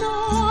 สุ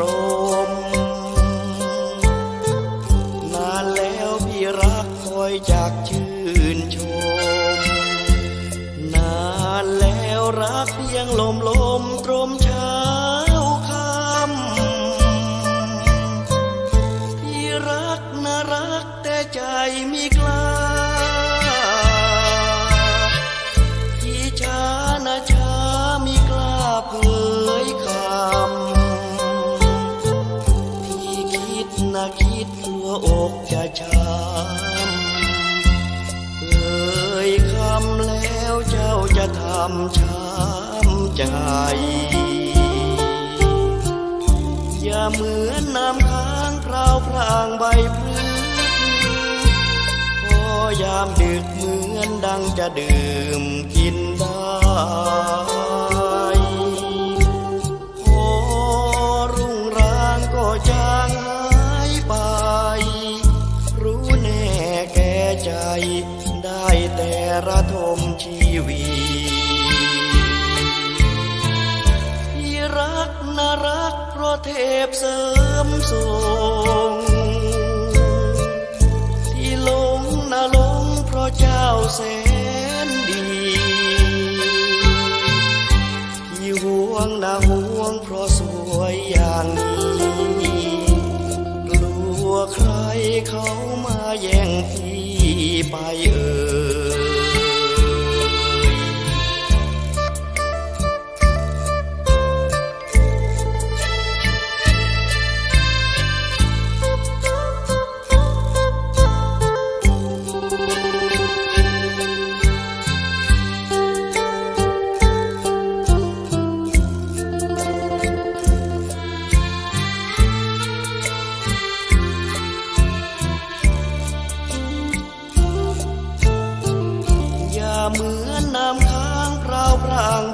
รม นานแล้วพี่รักคอยจากชื่นชม นานแล้วรักเพียงลมลมตรมเช้าคำพี่รักนะรักแต่ใจมีกล้า อกจะช้ำเอ่ยคำแล้วเจ้าจะทำช้ำใจ อย่าเหมือนน้ำค้างพราวพรางใบพฤกษ์พอยามดึกเหมือนดังจะดื่มกินได้ ระทมชีวีที่รักนะรักเพราะเทพเสริมส่งที่หลงนะหลงเพราะเจ้าแสนดีที่ห่วงนะห่วงเพราะสวยอย่างนี้กลัวใครเขามาแย่งพี่ไปเอ่ย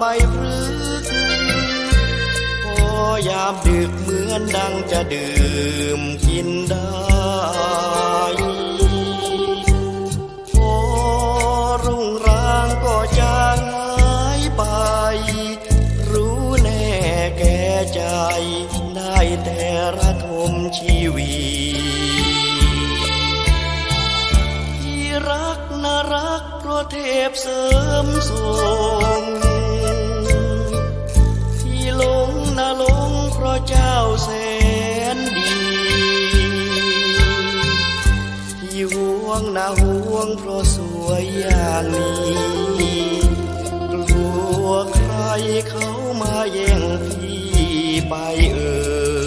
ใบพฤกพอยามดึกเหมือนดังจะดื่มกินได้พอรุ่งรางก็จางหายไป รู้แน่แก่ใจ ได้แต่ระทมชีวีที่รักน่ารักเพราะเทพเสริมทรง นาลงเพราะเจ้าแสนดีที่ห่วงนะห่วงเพราะสวยอย่างนี้กลัวใครเขามาแย่งพี่ไปเอ่ย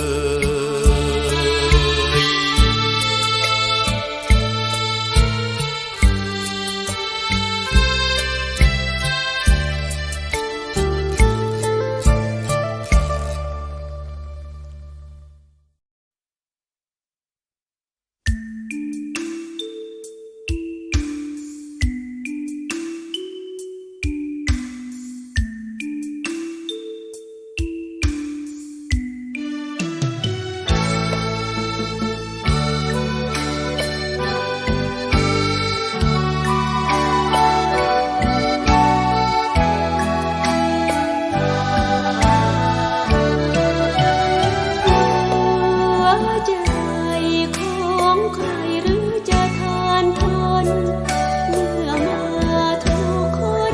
กคน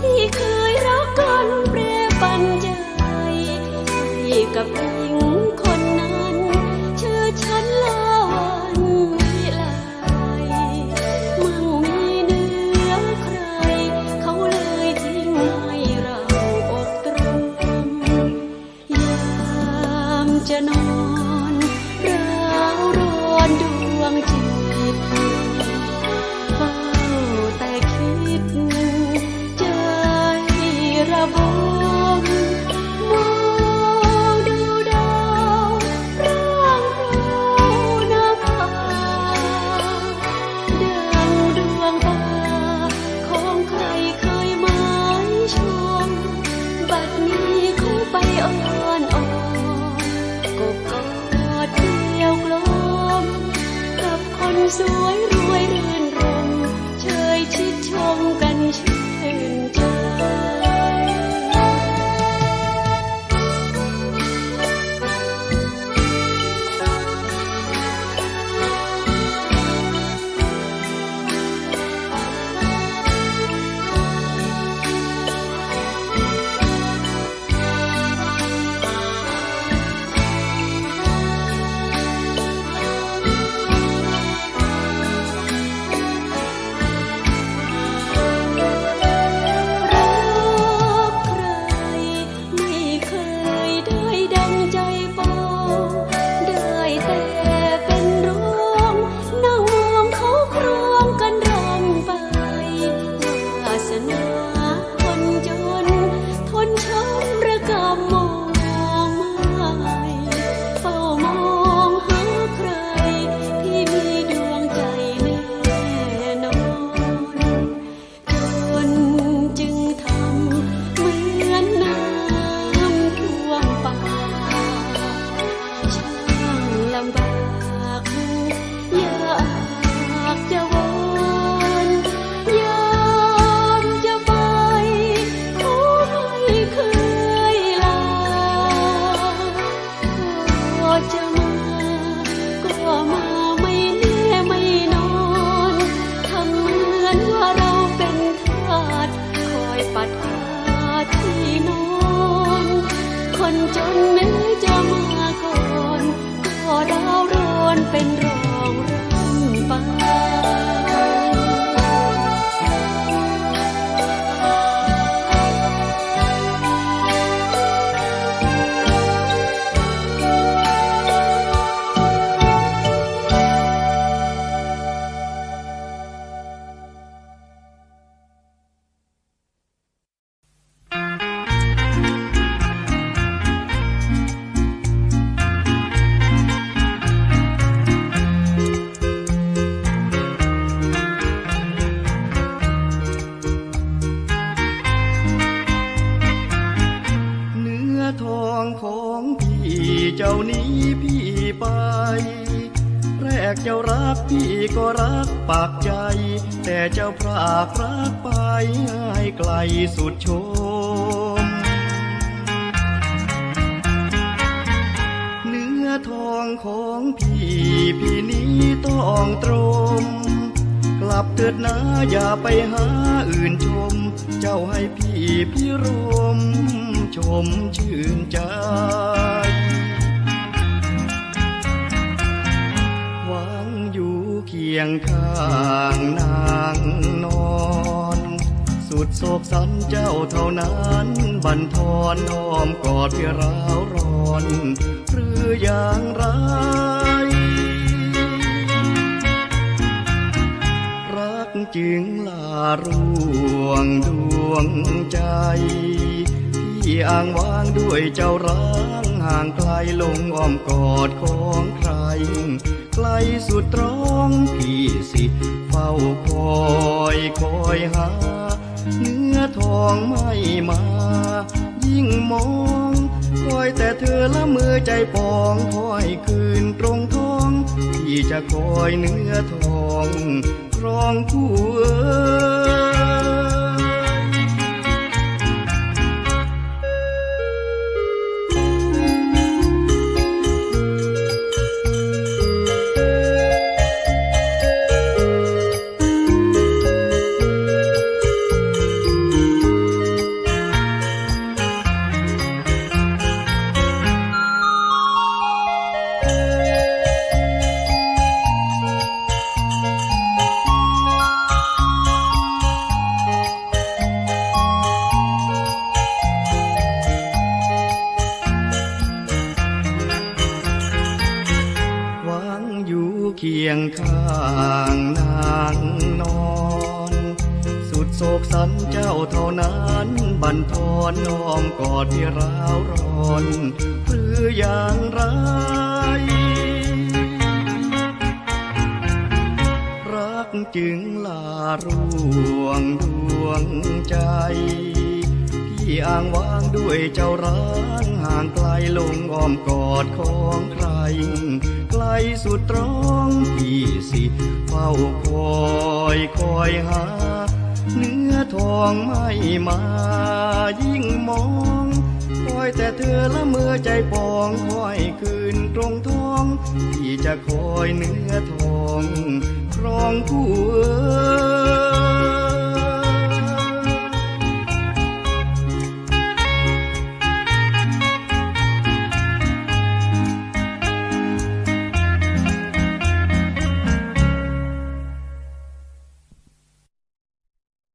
ที่เคยรักกันแปรปันใจให้กับหญิงคนนั้น ชื่อฉันลาวันวิไลมั่งมีเนื้อใคร เขาเลยทิ้งให้เราอกตรมยามจะนอนราวร้อนดวงจิต เขาไปอ่อนอ่อนกบกอดเดียวกลม กับคนสวยรวยรื่นรมเชยชิดชมกัน จนแม้จะมาก่อนก็ดาวร้อนเป็นร้อน รักปากใจ แต่เจ้าพรากรักไปให้ไกลสุดโชมเนื้อทองของพี่พี่นี้ต้องตรมกลับเถิดนะอย่าไปหาอื่นชม เจ้าให้พี่พี่รมชมชื่นใจ ยงข้างนางนอน สุดโศกสันเจ้าเท่านั้นบันทอนอ้อมกอดเพื่อร้าวร้อน หรืออย่างไรรักจึงลาร่วงดวงใจ อ้างว้างด้วยเจ้าร้างห่างไกลลงอ้อมกอดของใคร ไกลสุดตรองพี่สิเฝ้าคอยคอยหา เนื้อทองไม่มา ยิ่งมองคอยแต่เธอละมือใจปองคอยคืนตรงท้อง พี่จะคอยเนื้อทองครองคู่เอ๋ กอดที่ร้าวร้อน หรืออย่างไร รักจึงลาร่วงดวงใจพี่อ้างว้างด้วยเจ้าร้างห่างไกลลงอ้อมกอดของใคร ไกลสุดตรองพี่สิเฝ้าคอยคอยหา ทองไม่มายิ่งมองคอยแต่เธอละเมื่อใจปองคอยคืนตรงทอง ที่จะคอยเนื้อทองครองคู่เอ๋ย